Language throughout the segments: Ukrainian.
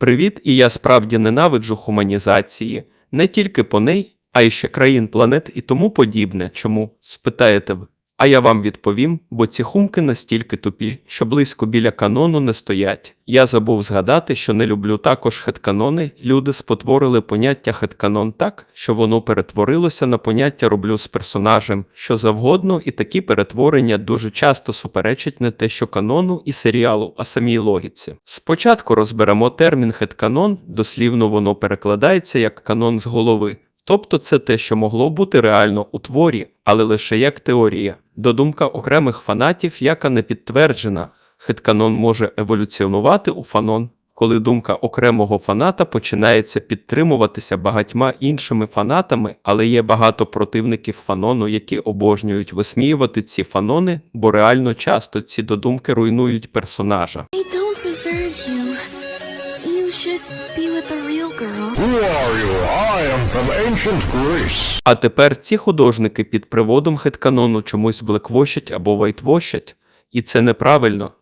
Привіт, і я справді ненавиджу хуманізації, не тільки по ней, а й ще країн планет і тому подібне. Чому? спитаєте ви. А я вам відповім, бо ці хумки настільки тупі, що близько біля канону не стоять. Я забув згадати, що не люблю також хетканони. Люди спотворили поняття хетканон так, що воно перетворилося на поняття роблю з персонажем, що завгодно, і такі перетворення дуже часто суперечать не те, що канону і серіалу, а самій логіці. Спочатку розберемо термін хетканон, дослівно воно перекладається як канон з голови. Тобто це те, що могло бути реально у творі, але лише як теорія. Додумка окремих фанатів, яка не підтверджена. Хитканон може еволюціонувати у фанон, коли думка окремого фаната починається підтримуватися багатьма іншими фанатами, але є багато противників фанону, які обожнюють висміювати ці фанони, бо реально часто ці додумки руйнують персонажа. I don't with the real girl. Who are you? I am from ancient Greece. А тепер ці художники під приводом хитканону чомусь блеквощать або вайтвощать, і це неправильно,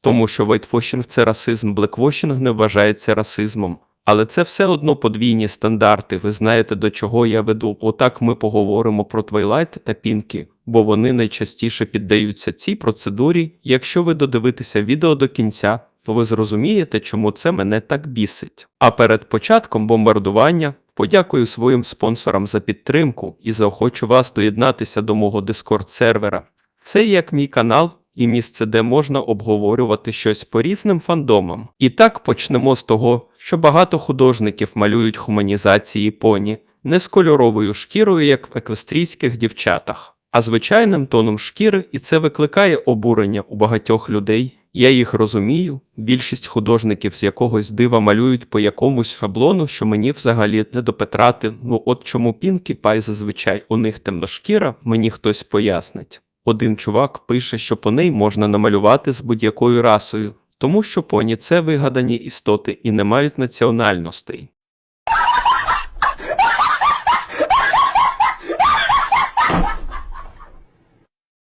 тому що вайтвощинг – це расизм, блеквощинг не вважається расизмом. Але це все одно подвійні стандарти. Ви знаєте, до чого я веду. Отак ми поговоримо про Твайлайт та Пінкі, бо вони найчастіше піддаються цій процедурі. Якщо ви додивитеся відео до кінця, то ви зрозумієте, чому це мене так бісить. А перед початком бомбардування подякую своїм спонсорам за підтримку і заохочу вас доєднатися до мого дискорд сервера. Це як мій канал і місце, де можна обговорювати щось по різним фандомам. І так почнемо з того, що багато художників малюють хуманізації поні не з кольоровою шкірою, як в еквестрійських дівчатах, а звичайним тоном шкіри, і це викликає обурення у багатьох людей. Я їх розумію. Більшість художників з якогось дива малюють по якомусь шаблону, що мені взагалі не до Петрати. Ну от чому Пінкі Пай зазвичай у них темношкіра, мені хтось пояснить. Один чувак пише, що по неї можна намалювати з будь-якою расою, тому що поні це вигадані істоти і не мають національностей.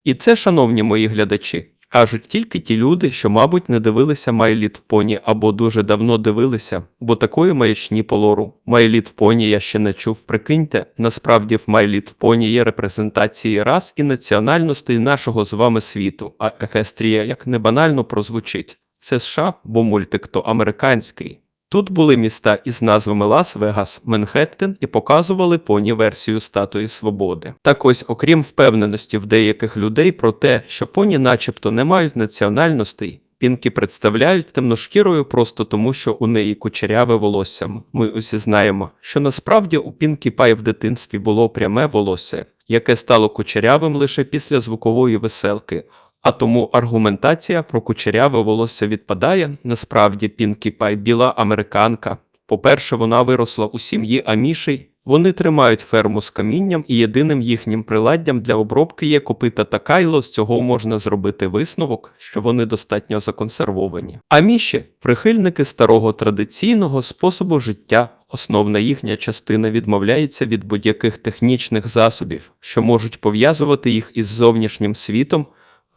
І це, шановні мої глядачі, кажуть тільки ті люди, що, мабуть, не дивилися Майліт Поні або дуже давно дивилися, бо такої маячні полору. Майліт Поні я ще не чув. Прикиньте, насправді в Майліт Поні є репрезентації рас і національностей нашого з вами світу, а Ехестрія як не банально прозвучить. Це США, бо мультик то американський. Тут були міста із назвами Лас-Вегас, Манхеттен і показували поні версію статуї свободи. Так ось, окрім впевненості в деяких людей про те, що поні начебто не мають національностей, пінки представляють темношкірою просто тому, що у неї кучеряве волосся. Ми усі знаємо, що насправді у Пінкі Пай в дитинстві було пряме волосся, яке стало кучерявим лише після звукової веселки. А тому аргументація про кучеряве волосся відпадає. Насправді Пінкі Пай біла американка. По-перше, вона виросла у сім'ї Амішей. Вони тримають ферму з камінням, і єдиним їхнім приладдям для обробки є копита та кайло. З цього можна зробити висновок, що вони достатньо законсервовані. Аміші прихильники старого традиційного способу життя. Основна їхня частина відмовляється від будь-яких технічних засобів, що можуть пов'язувати їх із зовнішнім світом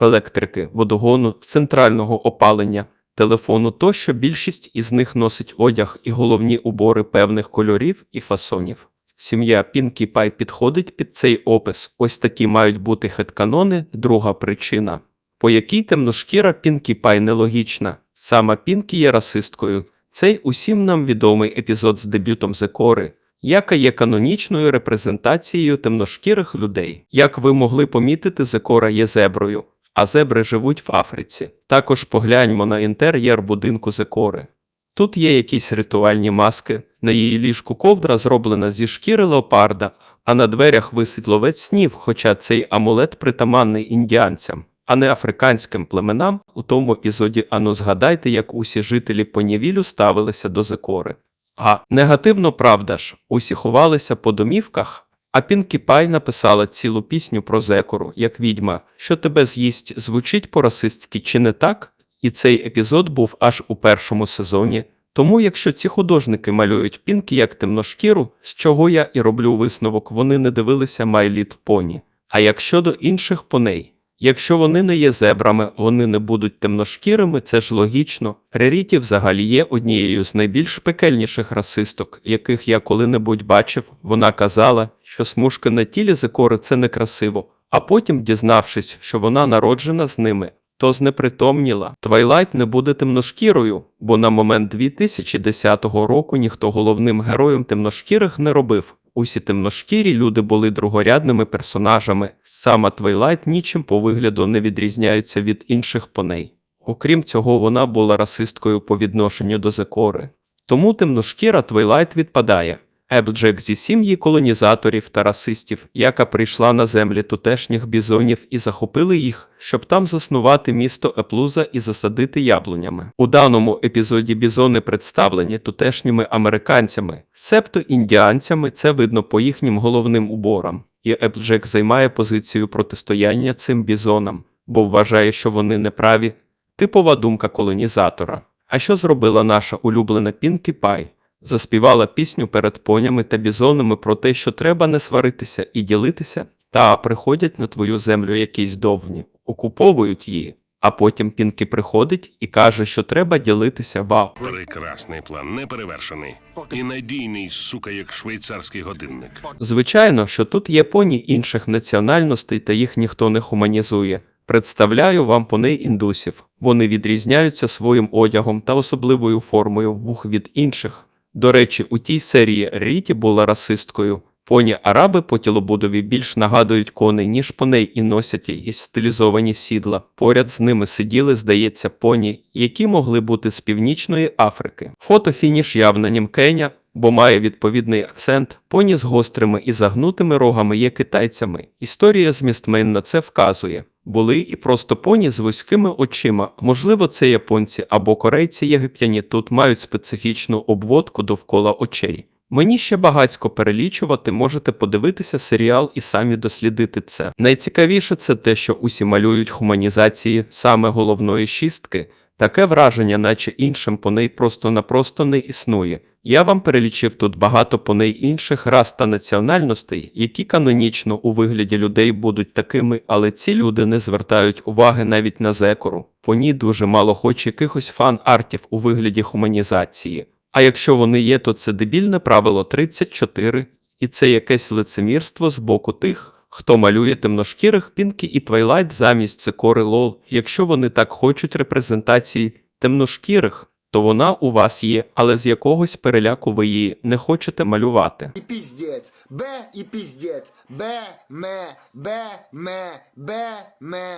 електрики, водогону, центрального опалення, телефону тощо більшість із них носить одяг і головні убори певних кольорів і фасонів. Сім'я Пінкі Пай підходить під цей опис. Ось такі мають бути хетканони. Друга причина, по якій темношкіра Пінкі Пай нелогічна. Сама Пінкі є расисткою. Цей усім нам відомий епізод з дебютом Зекори, яка є канонічною репрезентацією темношкірих людей. Як ви могли помітити, Зекора є зеброю а зебри живуть в Африці. Також погляньмо на інтер'єр будинку Зекори. Тут є якісь ритуальні маски, на її ліжку ковдра зроблена зі шкіри леопарда, а на дверях висить ловець снів, хоча цей амулет притаманний індіанцям, а не африканським племенам. У тому епізоді ану згадайте, як усі жителі понівілю ставилися до Зекори. А негативно правда ж, усі ховалися по домівках, а Пінкі Пай написала цілу пісню про зекору, як відьма, що тебе з'їсть, звучить по-расистськи чи не так? І цей епізод був аж у першому сезоні. Тому, якщо ці художники малюють Пінкі як темношкіру, з чого я і роблю висновок, вони не дивилися My Little Pony. А як щодо інших поней, Якщо вони не є зебрами, вони не будуть темношкірими, це ж логічно. Реріті взагалі є однією з найбільш пекельніших расисток, яких я коли-небудь бачив. Вона казала, що смужки на тілі Зекори це некрасиво, а потім, дізнавшись, що вона народжена з ними, то знепритомніла. Твайлайт не буде темношкірою, бо на момент 2010 року ніхто головним героєм темношкірих не робив. Усі темношкірі люди були другорядними персонажами. Сама Твайлайт нічим по вигляду не відрізняється від інших поней. Окрім цього, вона була расисткою по відношенню до Зекори. Тому темношкіра Твайлайт відпадає. Еблджек зі сім'ї колонізаторів та расистів, яка прийшла на землі тутешніх бізонів і захопили їх, щоб там заснувати місто Еплуза і засадити яблунями. У даному епізоді бізони представлені тутешніми американцями, себто індіанцями, це видно по їхнім головним уборам. І Еплджек займає позицію протистояння цим бізонам, бо вважає, що вони неправі. Типова думка колонізатора. А що зробила наша улюблена Пінкі Пай? Заспівала пісню перед понями та бізонами про те, що треба не сваритися і ділитися, та приходять на твою землю якісь довні, окуповують її. А потім Пінкі приходить і каже, що треба ділитися. Вау! Прекрасний план, неперевершений. І надійний, сука, як швейцарський годинник. Звичайно, що тут є поні інших національностей та їх ніхто не хуманізує. Представляю вам поней індусів. Вони відрізняються своїм одягом та особливою формою вух від інших. До речі, у тій серії Ріті була расисткою. Поні араби по тілобудові більш нагадують коней, ніж поней і носять якісь стилізовані сідла. Поряд з ними сиділи, здається, поні, які могли бути з північної Африки. Фото фініш явно німкеня, бо має відповідний акцент. Поні з гострими і загнутими рогами є китайцями. Історія з містмен на це вказує. Були і просто поні з вузькими очима. Можливо, це японці або корейці єгиптяні тут мають специфічну обводку довкола очей. Мені ще багацько перелічувати, можете подивитися серіал і самі дослідити це. Найцікавіше це те, що усі малюють хуманізації саме головної шістки. Таке враження, наче іншим поней просто-напросто не існує. Я вам перелічив тут багато поней інших рас та національностей, які канонічно у вигляді людей будуть такими, але ці люди не звертають уваги навіть на зекору. Поні дуже мало хоч якихось фан-артів у вигляді хуманізації. А якщо вони є, то це дебільне правило 34, і це якесь лицемірство з боку тих, хто малює темношкірих Пінкі і Твайлайт замість Цикори Лол. Якщо вони так хочуть репрезентації темношкірих, то вона у вас є, але з якогось переляку ви її не хочете малювати. І піздець, Б і піздець, Б, ме, Б, ме, Б, ме.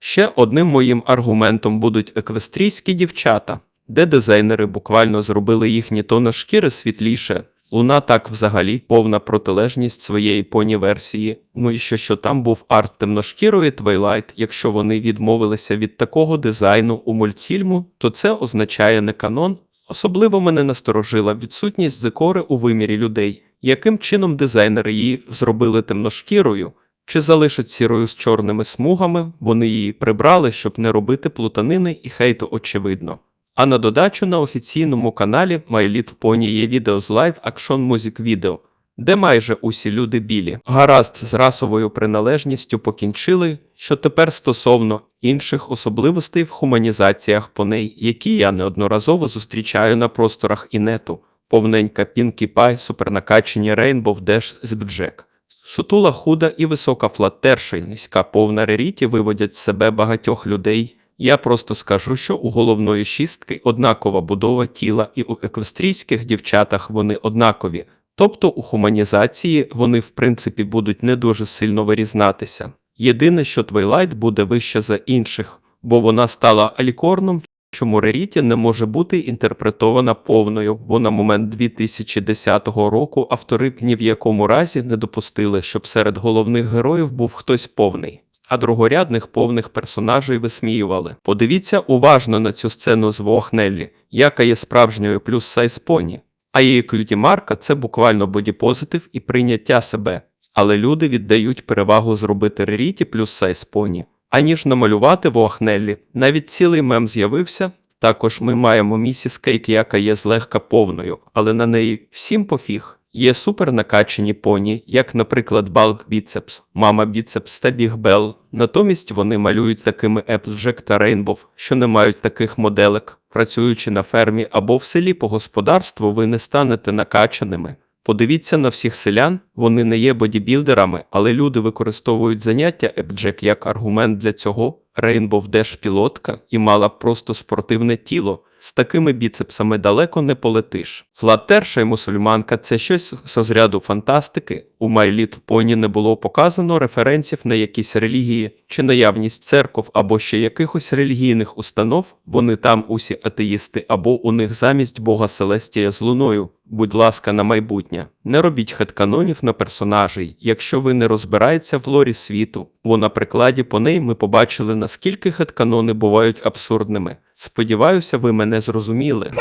Ще одним моїм аргументом будуть еквестрійські дівчата, де дизайнери буквально зробили їхні тони шкіри світліше. Луна так взагалі повна протилежність своєї поні версії. Ну і що, що там був арт темношкірої Твайлайт. Якщо вони відмовилися від такого дизайну у мультфільму, то це означає не канон. Особливо мене насторожила відсутність зекори у вимірі людей, яким чином дизайнери її зробили темношкірою. Чи залишать сірою з чорними смугами, вони її прибрали, щоб не робити плутанини і хейту очевидно. А на додачу на офіційному каналі My Little Pony є відео з лайв акшон музик відео, де майже усі люди білі. Гаразд з расовою приналежністю покінчили, що тепер стосовно інших особливостей в хуманізаціях поней, які я неодноразово зустрічаю на просторах інету. Повненька Пінкі Пай, супернакачені Rainbow Dash з Бджек. Сутула худа і висока флаттерша низька повна реріті виводять з себе багатьох людей. Я просто скажу, що у головної шістки однакова будова тіла, і у еквестрійських дівчатах вони однакові. Тобто у хуманізації вони в принципі будуть не дуже сильно вирізнатися. Єдине, що Твайлайт буде вища за інших, бо вона стала алікорном, чому Реріті не може бути інтерпретована повною, бо на момент 2010 року автори ні в якому разі не допустили, щоб серед головних героїв був хтось повний. А другорядних повних персонажей висміювали. Подивіться уважно на цю сцену з Вохнеллі, яка є справжньою плюс сайз поні. А її к'юті марка це буквально бодіпозитив і прийняття себе. Але люди віддають перевагу зробити Реріті плюс сайз поні, аніж намалювати Вохнеллі. Навіть цілий мем з'явився. Також ми маємо місіс Кейт, яка є злегка повною, але на неї всім пофіг. Є супер накачані поні, як, наприклад, Балк Біцепс, Мама Біцепс та Біг Белл. Натомість вони малюють такими Applejack та Rainbow, що не мають таких моделек. Працюючи на фермі або в селі по господарству, ви не станете накачаними. Подивіться на всіх селян, вони не є бодібілдерами, але люди використовують заняття Applejack як аргумент для цього. Rainbow Dash пілотка і мала просто спортивне тіло. З такими біцепсами далеко не полетиш. Флаттерша і мусульманка це щось з розряду фантастики. У Майліт Поні не було показано референсів на якісь релігії чи наявність церков або ще якихось релігійних установ. Вони там усі атеїсти або у них замість Бога Селестія з луною. Будь ласка, на майбутнє. Не робіть хетканонів на персонажей, якщо ви не розбираєтеся в лорі світу, бо на прикладі по неї ми побачили, наскільки хетканони бувають абсурдними. Сподіваюся, ви мене зрозуміли.